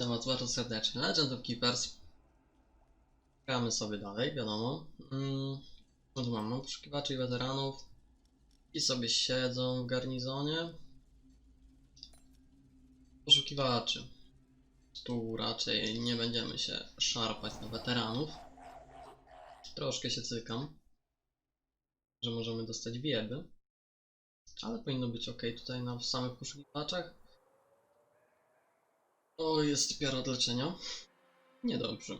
witam was bardzo serdecznie. Legend of Keepers. Gramy sobie dalej, wiadomo. Mm, no tu mam, mam poszukiwaczy i weteranów. I sobie siedzą w garnizonie. Poszukiwaczy. Tu raczej nie będziemy się szarpać na weteranów. Troszkę się cykam. Że możemy dostać wieby. Ale powinno być ok tutaj na samych poszukiwaczach. O, jest piara od leczenia. Niedobrze.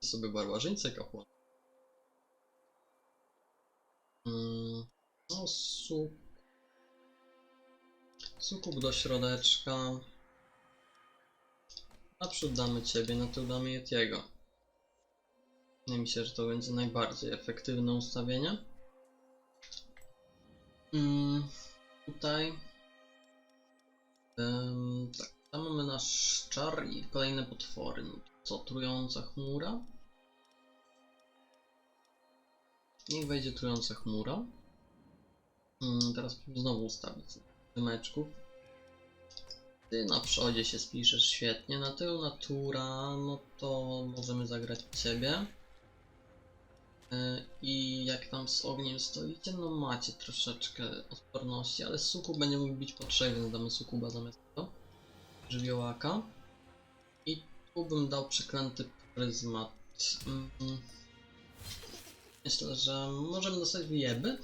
Sobie barbarzyńcę kapłan. Mm, no, su... Sukuk do środeczka. Naprzód damy ciebie, na tył damy Yetiego. Mi się, że to będzie najbardziej efektywne ustawienie. Mm, tutaj Em, tak, tam mamy nasz czar i kolejne potwory. No, Co, trująca chmura? Niech wejdzie trująca chmura. Mm, teraz znowu ustawić dymeczków. Ty na przodzie się spiszesz świetnie, na tył natura, no to możemy zagrać ciebie. E, I jak tam z ogniem stoicie, no macie troszeczkę odporności, ale suku będzie mógł bić po trzech, więc damy sukuba zamiast tego. Żywiołaka. I tu bym dał przeklęty pryzmat. Mm. Myślę, że możemy dostać wyjeby,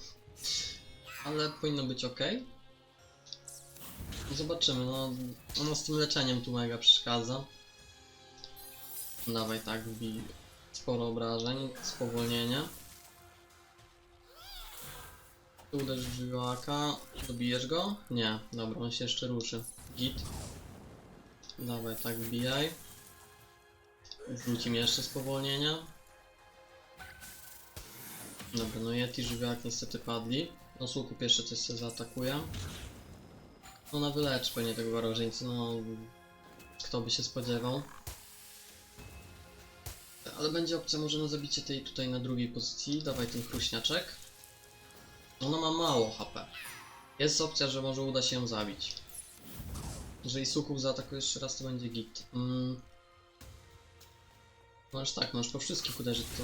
ale powinno być ok. Zobaczymy, no ono z tym leczeniem tu mega przeszkadza. Dawaj tak, wbij sporo obrażeń, spowolnienie. Tu uderzysz w żywiołaka, dobijesz go? Nie, dobra, on się jeszcze ruszy. Git. Dawaj, tak wbijaj. Wrzucim jeszcze spowolnienia. Dobra, no Yeti żywiołak niestety padli. No słukup jeszcze coś się zaatakuje. No na wylecz pewnie tego warożyńcy, no... Kto by się spodziewał. Ale będzie opcja może na zabicie tej tutaj na drugiej pozycji. Dawaj ten chruśniaczek. Ona ma mało HP. Jest opcja, że może uda się ją zabić. Jeżeli Suków zaatakuje jeszcze raz, to będzie git. Mm. No aż tak, możesz po wszystkich uderzyć, to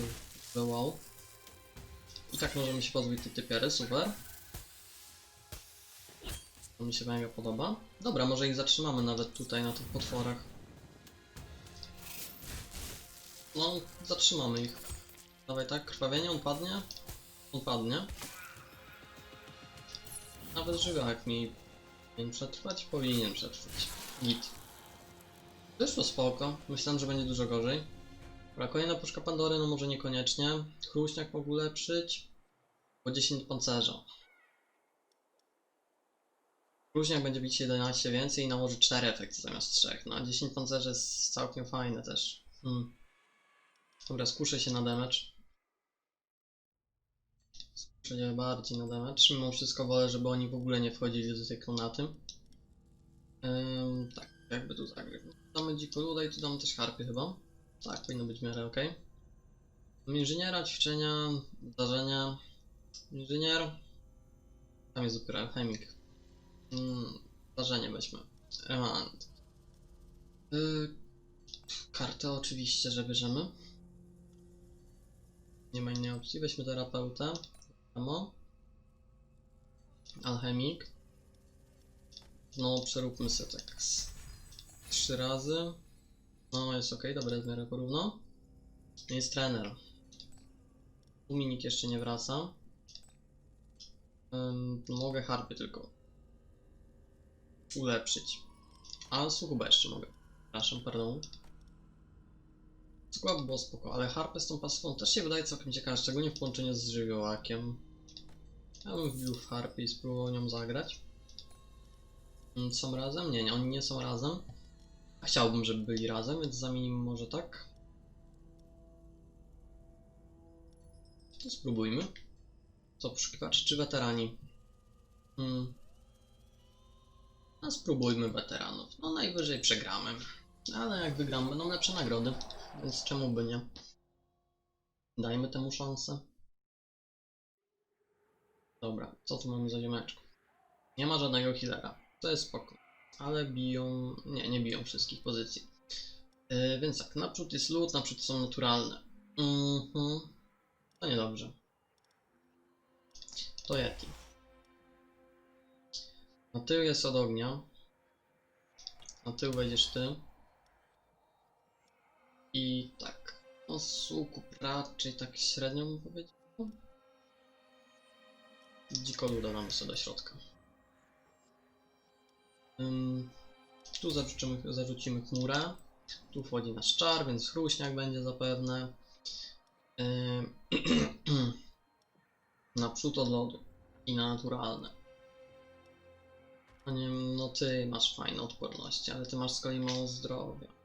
by wow. I tak możemy się pozbyć tej typiary, super. To mi się mega podoba. Dobra, może ich zatrzymamy nawet tutaj na tych potworach. No, zatrzymamy ich. Dawaj tak, krwawienie, on padnie? On padnie. Nawet żywiołak mi powinien przetrwać? Powinien przetrwać. Git. Wyszło spoko. Myślałem, że będzie dużo gorzej. Dobra, kolejna puszka Pandory, no może niekoniecznie. Chruśniak mógł ulepszyć. Po 10 pancerza. Chruśniak będzie bić 11 więcej i nałoży 4 efekty zamiast 3. No, a 10 pancerzy jest całkiem fajne też. Hmm. Dobra, skuszę się na damage. Skuszę się bardziej na damage. Mimo wszystko wolę, żeby oni w ogóle nie wchodzili do tej klonaty. Ym, tak, jakby tu zagrać. Damy dziko luda i tu damy też harpy chyba. Tak, powinno być w miarę ok. Inżyniera, ćwiczenia, zdarzenia. Inżynier. Tam jest dopiero alchemik. Mm, zdarzenie weźmy. Remanent. Yy, kartę oczywiście, że bierzemy. Nie ma innej opcji. Weźmy terapeutę. Wiadomo. Alchemik. No, przeróbmy sobie tak trzy razy. No, jest ok, dobra, jest porówno. Jest trener. Uminik jeszcze nie wraca. Ym, mogę harpy tylko ulepszyć. A sukuba jeszcze mogę. Przepraszam, pardon. Skład było spoko, ale harpę z tą pasywą też się wydaje całkiem ciekawe, szczególnie w połączeniu z żywiołakiem. Ja bym wbił w harpy i spróbował nią zagrać. Mm, Są razem? Nie, nie, oni nie są razem. A Chciałbym, żeby byli razem, więc zamienimy może tak. To spróbujmy. Co, poszukiwacze czy weterani? Hmm. No spróbujmy weteranów. No najwyżej przegramy. Ale jak wygramy, będą lepsze nagrody. Więc czemu by nie? Dajmy temu szansę. Dobra, co tu mamy za ziomeczków? Nie ma żadnego healera. To jest spoko. ale biją. Nie, nie biją wszystkich pozycji. Yy, więc tak, naprzód jest lód, naprzód są naturalne. Mhm. To niedobrze. To Yeti. Na tył jest od ognia. Na tył wejdziesz ty. I tak. No słukup raczej tak średnio bym powiedział. Dziko luda damy sobie do środka. Tu zarzucimy, zarzucimy chmurę. Tu wchodzi nasz czar, więc chruśniak będzie zapewne. Ym, naprzód od lodu i na naturalne. No ty masz fajne odporności, ale ty masz z kolei mało zdrowia.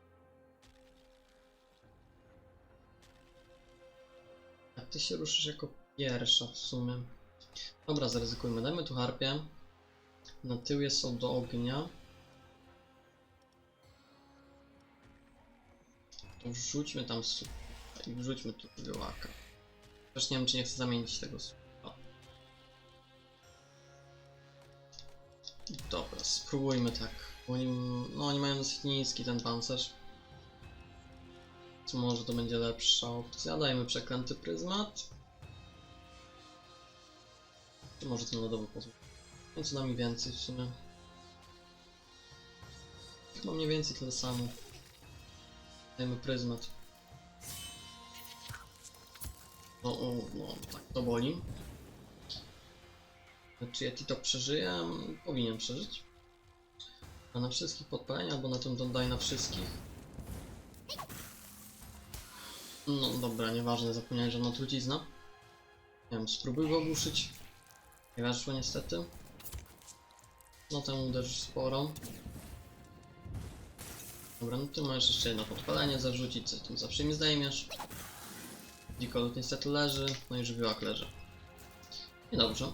A ty się ruszysz jako pierwsza w sumie. Dobra, zaryzykujmy. Dajmy tu harpię. Na tył jest od ognia. To tam słup. I wrzućmy tu wiołaka. Też nie wiem, czy nie chcę zamienić tego słupa. Dobra, spróbujmy tak. Oni, no, oni mają dosyć niski ten pancerz. Co może to będzie lepsza opcja. Dajmy przeklęty pryzmat. Czy może ten lodowy pozór? No co da mi więcej w sumie. Chyba mniej więcej tyle samo. Dajmy pryzmat. No, o, no, tak, to boli. Czy Yeti to przeżyje? Powinien przeżyć. A na wszystkich podpalenia, albo na tym daj na wszystkich. No dobra, nieważne, zapomniałem, że ma trucizna. Nie wiem, spróbuj go ogłuszyć. Nie weszło niestety. No temu uderzysz sporo. Dobra, no ty możesz jeszcze jedno podpalenie zarzucić, co tym zawsze mi zdejmiesz. Dzikolut niestety leży, no i żywiołak leży. Niedobrze.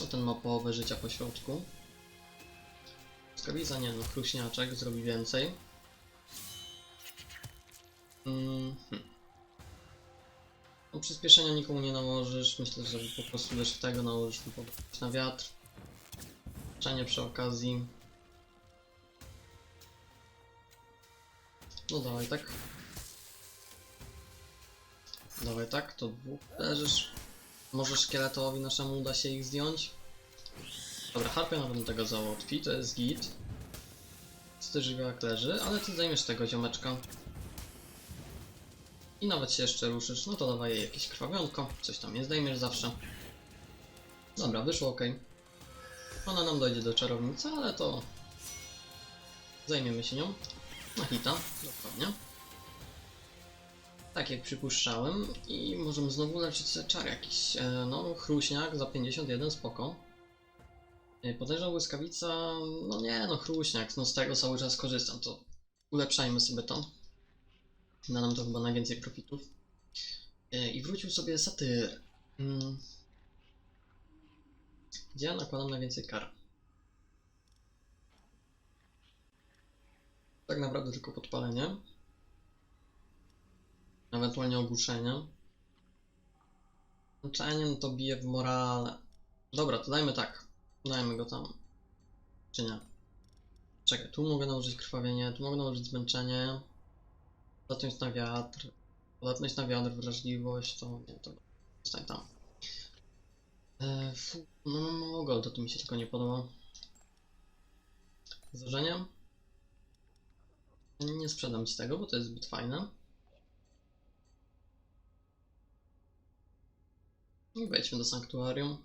No ten ma połowę życia po środku. Skawiza nie no, chruśniaczek zrobi więcej. No, przyspieszenia nikomu nie nałożysz. Myślę, że po prostu też tego nałożysz popatrzeć na wiatr. Leczenie przy okazji. No dawaj tak. Dawaj tak, to dwóch leżysz. Może szkieletowi naszemu uda się ich zdjąć. Dobra, harpia na pewno tego załatwi, to jest git. Ty żywiołak leży, ale ty zajmiesz tego ziomeczka. I nawet się jeszcze ruszysz, no to dawaj jej jakieś krwawionko, coś tam nie zdejmiesz zawsze. Dobra, wyszło ok. Ona nam dojdzie do czarownicy, ale to... Zajmiemy się nią. Na hita, dokładnie. Tak jak przypuszczałem i możemy znowu leczyć czar jakiś. E, no, chruśniak za 51, spoko. E, Podejrzewam błyskawica, no nie no, chruśniak, no z tego cały czas korzystam, to ulepszajmy sobie to. Da nam to chyba najwięcej profitów. E, I wrócił sobie satyr. Mm. Gdzie ja nakładam najwięcej kar? Tak naprawdę tylko podpalenie. Ewentualnie ogłuszenie. Leczenie no to bije w morale. Dobra, to dajmy tak. Dajmy go tam. Czy nie? Czekaj, tu mogę nałożyć krwawienie, tu mogę nałożyć zmęczenie. Podatność na wiatr. Podatność na wiatr, wrażliwość, to nie, to zostań tam. E, fu, no mam mało golda, to mi się tylko nie podoba. Zdarzenie? Nie sprzedam ci tego, bo to jest zbyt fajne. I wejdźmy do sanktuarium.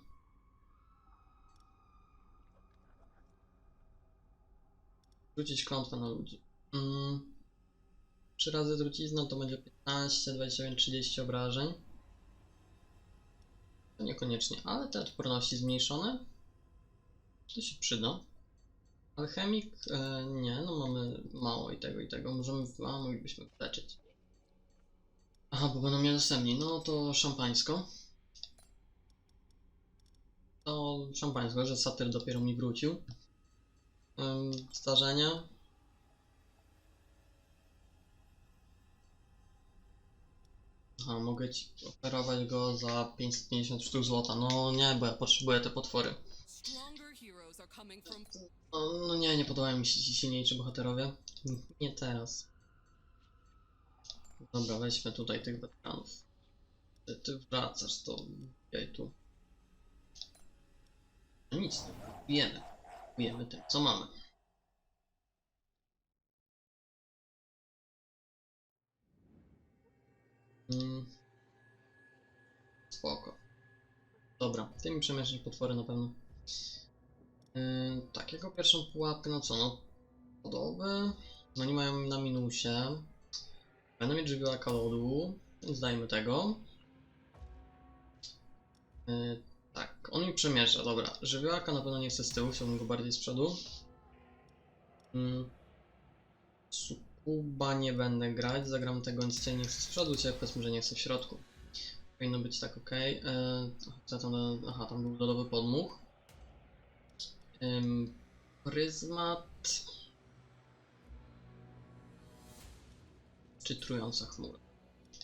Rzucić klątwę na ludzi. Mm. 3 razy trucizna to będzie 15, 29, 30 obrażeń. To niekoniecznie, ale te odporności zmniejszone. To się przyda. Alchemik? E, nie, no mamy mało i tego i tego. Możemy, a moglibyśmy leczyć. Aha, bo będą niedostępni. No to szampańsko. To szampańsko, że satyr dopiero mi wrócił. Ym. Aha, mogę ci oferować go za 550 sztuk złota. No nie, bo ja potrzebuję te potwory. Stronger heroes arrows are coming from O, no nie, nie podobają mi się ci silniejsi bohaterowie. Nie teraz. Dobra, weźmy tutaj tych weteranów. Ty, ty wracasz, to wbijaj tu. No nic, wiemy. Wiemy tym, co mamy. Mm. Spoko. Dobra, ty mi przemieszczać potwory na pewno. Yy, tak, jako pierwszą pułapkę, no co, no podoby. No oni mają na minusie. Będą mieć żywiołaka lodu, więc dajmy tego. Yy, tak, on mi przemierza, dobra. Żywiołaka na pewno nie chcę z tyłu, chciałbym go bardziej z przodu. Yy, Sukuba nie będę grać, zagram tego, cię nie chcę z przodu, cię powiedzmy, że nie chcę w środku. Powinno być tak ok. Co tam, aha, tam był lodowy podmuch. Ym, pryzmat. Czy trująca chmura?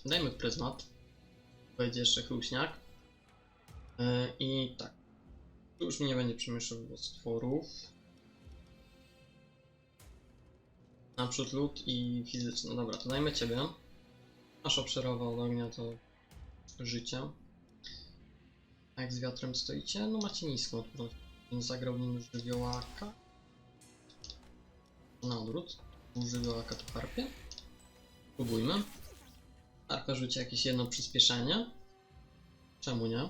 Dajmy pryzmat. Wejdzie jeszcze chruśniak. Yy, I tak. Tu już mi nie będzie przemieszczał stworów. Naprzód lód i fizyczny. No dobra, to dajmy ciebie. Masz obszerowa od ognia to życie. A jak z wiatrem stoicie? No macie niską odporność. Więc zagrał nim żywiołaka. Na odwrót. Żywiołaka to harpie. Próbujmy. Harpę rzuci jakieś jedno przyspieszenie. Czemu nie?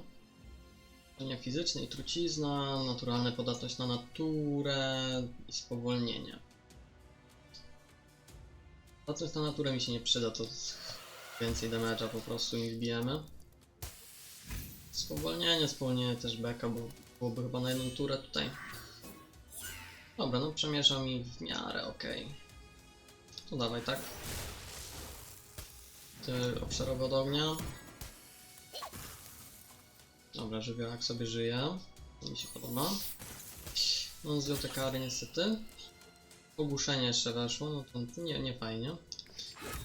Nie fizyczne i trucizna, naturalna podatność na naturę i spowolnienie. Podatność na naturę mi się nie przyda, to więcej damage'a po prostu im wbijemy. Spowolnienie, spowolnienie też beka, bo byłoby chyba na jedną turę tutaj. Dobra, no przemierza mi w miarę okej. To dawaj tak. Ty obszarowy od ognia. Dobra, żywiołak sobie żyje. To mi się podoba. No zdjął te kary niestety. Ogłuszenie jeszcze weszło, no to nie, nie fajnie.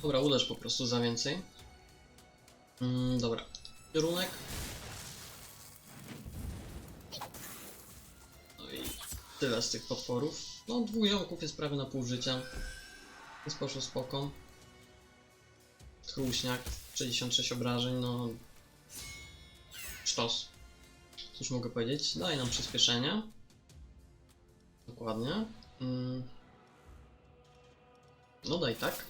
Dobra, uderz po prostu za więcej. Mm, dobra. Kierunek. No i tyle z tych potworów. No, dwóch ziomków jest prawie na pół życia. Więc poszło spoko. Chruśniak, 66 obrażeń, no... Sztos. Cóż mogę powiedzieć? Daj nam przyspieszenie. Dokładnie. Mm. No daj tak.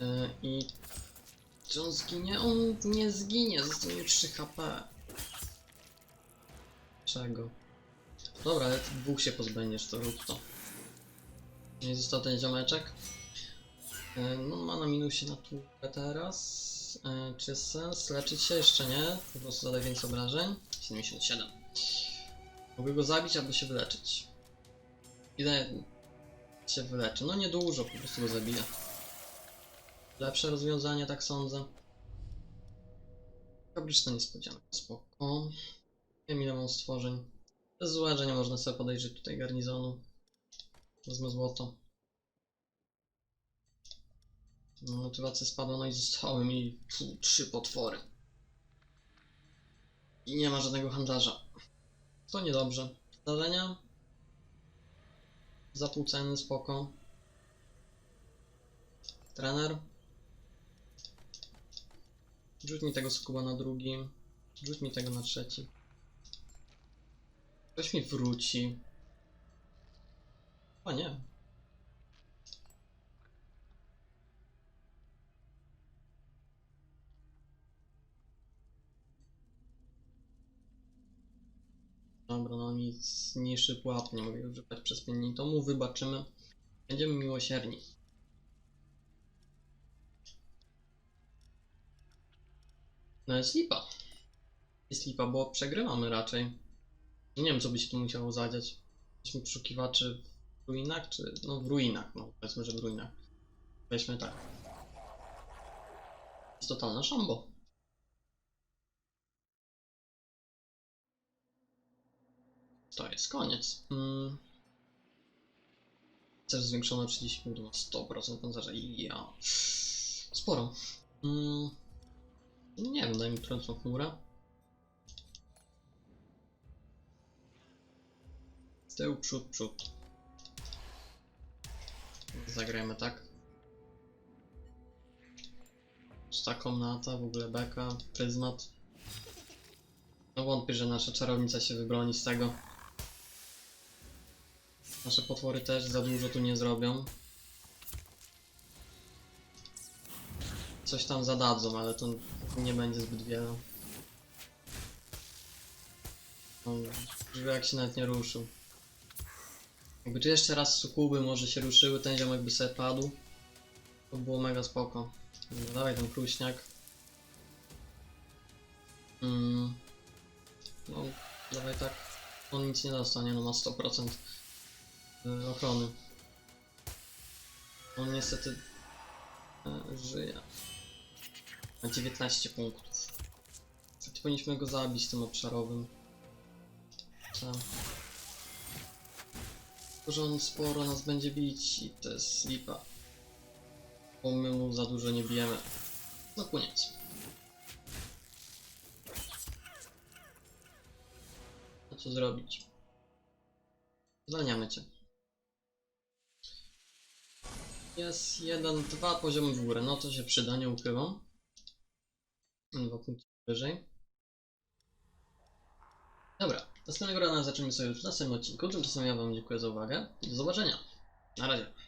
Yy, I... Czy on zginie? On nie zginie, zostanie 3 HP. Czego? Dobra, ale dwóch się pozbędziesz, to rób to. Nie został ten ziomeczek. E, No ma na minusie na tłukę teraz. E, Czy sens leczyć się? Jeszcze nie. Po prostu zadaj więcej obrażeń. 77. Mogę go zabić albo się wyleczyć. Ile się wyleczy? No niedużo, po prostu go zabiję. Lepsze rozwiązanie, tak sądzę. Fabryczna niespodzianka, spoko. Nie wiem ile mam stworzeń. Jest złe, można sobie podejrzeć tutaj garnizonu. Wezmę złoto. Motywacja spadła, no i zostały mi trzy potwory. I nie ma żadnego handlarza. To niedobrze. Zdarzenia? Za pół ceny, spoko. Trener? Rzuć mi tego skuba na drugi. Rzuć mi tego na trzeci. Ktoś mi wróci. O nie. Dobra, no nic niższy pułap, nie mogę używać przez 5 dni. To mu wybaczymy. Będziemy miłosierni. No jest lipa. Jest lipa, bo przegrywamy raczej. Nie wiem, co by się tu musiało zadziać. Jesteśmy poszukiwaczy w ruinach, czy... No w ruinach, no powiedzmy, że w ruinach. Weźmy tak. Jest totalna szambo. To jest koniec. Mm. Też zwiększone o 30 punktów na 100% pancerza. Ja. Sporo. Mm. Nie wiem, daj mi trącą chmurę. Tył, przód, przód. Zagrajmy tak. Szta komnata, w ogóle beka, pryzmat. No wątpię, że nasza czarownica się wybroni z tego. Nasze potwory też za dużo tu nie zrobią. Coś tam zadadzą, ale to nie będzie zbyt wiele. No, żeby jak się nawet nie ruszył. Jakby tu jeszcze raz sukuby może się ruszyły, ten ziomek by sobie padł. To było mega spoko. Dobra, dawaj ten kruśniak. Mm. No, dawaj tak. On nic nie dostanie, no ma 100% y, ochrony. On niestety e, żyje. Ma 19 punktów. Niestety powinniśmy go zabić tym obszarowym. Tak. Tylko, że on sporo nas będzie bić i to jest lipa. Bo my mu za dużo nie bijemy. No koniec. A co zrobić? Zwalniamy cię. Jest jeden, dwa poziomy w górę, no to się przyda, nie ukrywam. Dwa punkty wyżej. Dobra, następnego rana zaczniemy sobie już w następnym odcinku. Tymczasem ja wam dziękuję za uwagę do zobaczenia. Na razie.